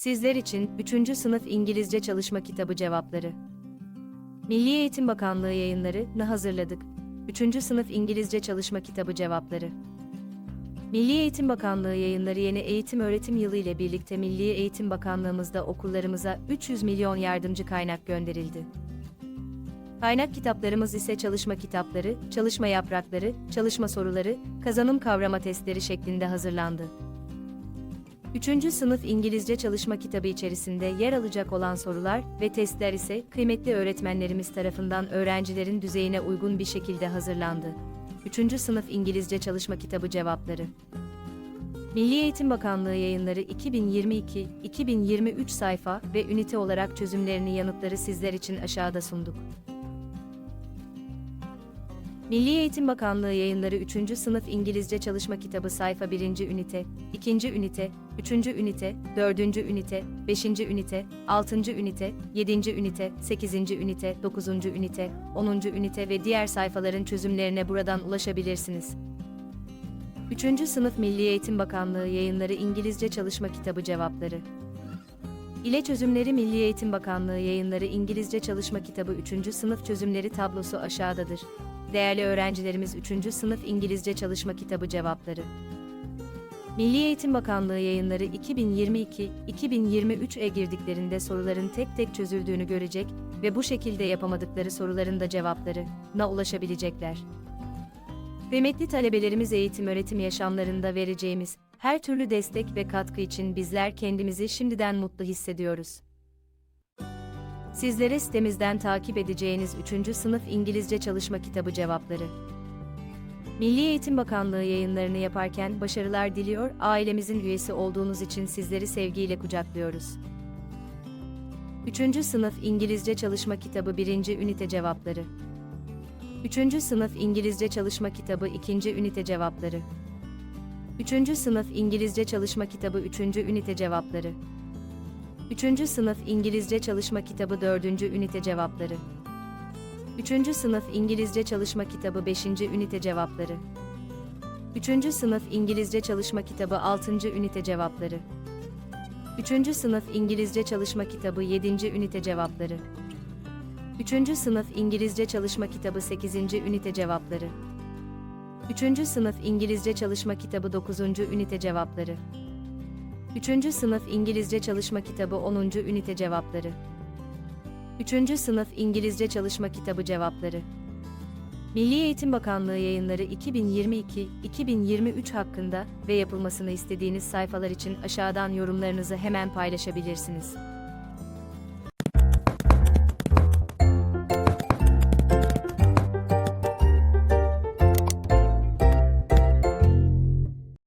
Sizler için 3. sınıf İngilizce çalışma kitabı cevapları. Milli Eğitim Bakanlığı yayınlarını hazırladık. 3. sınıf İngilizce çalışma kitabı cevapları. Milli Eğitim Bakanlığı yayınları yeni eğitim öğretim yılı ile birlikte Milli Eğitim Bakanlığımızda okullarımıza 300 milyon yardımcı kaynak gönderildi. Kaynak kitaplarımız ise çalışma kitapları, çalışma yaprakları, çalışma soruları, kazanım kavrama testleri şeklinde hazırlandı. 3. sınıf İngilizce çalışma kitabı içerisinde yer alacak olan sorular ve testler ise kıymetli öğretmenlerimiz tarafından öğrencilerin düzeyine uygun bir şekilde hazırlandı. 3. sınıf İngilizce çalışma kitabı cevapları. Milli Eğitim Bakanlığı yayınları 2022-2023 sayfa ve ünite olarak çözümlerini yanıtları sizler için aşağıda sunduk. Milli Eğitim Bakanlığı yayınları 3. sınıf İngilizce çalışma kitabı sayfa 1. ünite, 2. ünite, 3. ünite, 4. ünite, 5. ünite, 6. ünite, 7. ünite, 8. ünite, 9. ünite, 10. ünite ve diğer sayfaların çözümlerine buradan ulaşabilirsiniz. 3. sınıf Milli Eğitim Bakanlığı yayınları İngilizce çalışma kitabı cevapları. İle çözümleri Milli Eğitim Bakanlığı yayınları İngilizce çalışma kitabı 3. sınıf çözümleri tablosu aşağıdadır. Değerli öğrencilerimiz 3. sınıf İngilizce çalışma kitabı cevapları. Milli Eğitim Bakanlığı yayınları 2022-2023'e girdiklerinde soruların tek tek çözüldüğünü görecek ve bu şekilde yapamadıkları soruların da cevaplarına ulaşabilecekler. Kıymetli talebelerimiz eğitim öğretim yaşamlarında vereceğimiz her türlü destek ve katkı için bizler kendimizi şimdiden mutlu hissediyoruz. Sizlere sitemizden takip edeceğiniz 3. sınıf İngilizce çalışma kitabı cevapları. Milli Eğitim Bakanlığı yayınlarını yaparken başarılar diliyor, ailemizin üyesi olduğunuz için sizleri sevgiyle kucaklıyoruz. 3. sınıf İngilizce çalışma kitabı 1. ünite cevapları. 3. sınıf İngilizce çalışma kitabı 2. ünite cevapları. 3. sınıf İngilizce çalışma kitabı 3. ünite cevapları. 3. sınıf İngilizce çalışma kitabı 4. ünite cevapları. 3. sınıf İngilizce çalışma kitabı 5. ünite cevapları. 3. sınıf İngilizce çalışma kitabı 6. ünite cevapları. 3. sınıf İngilizce çalışma kitabı 7. ünite cevapları. 3. sınıf İngilizce çalışma kitabı 8. ünite cevapları. 3. sınıf İngilizce çalışma kitabı 9. ünite cevapları. 3. sınıf İngilizce çalışma kitabı 10. ünite cevapları. 3. sınıf İngilizce çalışma kitabı cevapları. Milli Eğitim Bakanlığı yayınları 2022-2023 hakkında ve yapılmasını istediğiniz sayfalar için aşağıdan yorumlarınızı hemen paylaşabilirsiniz.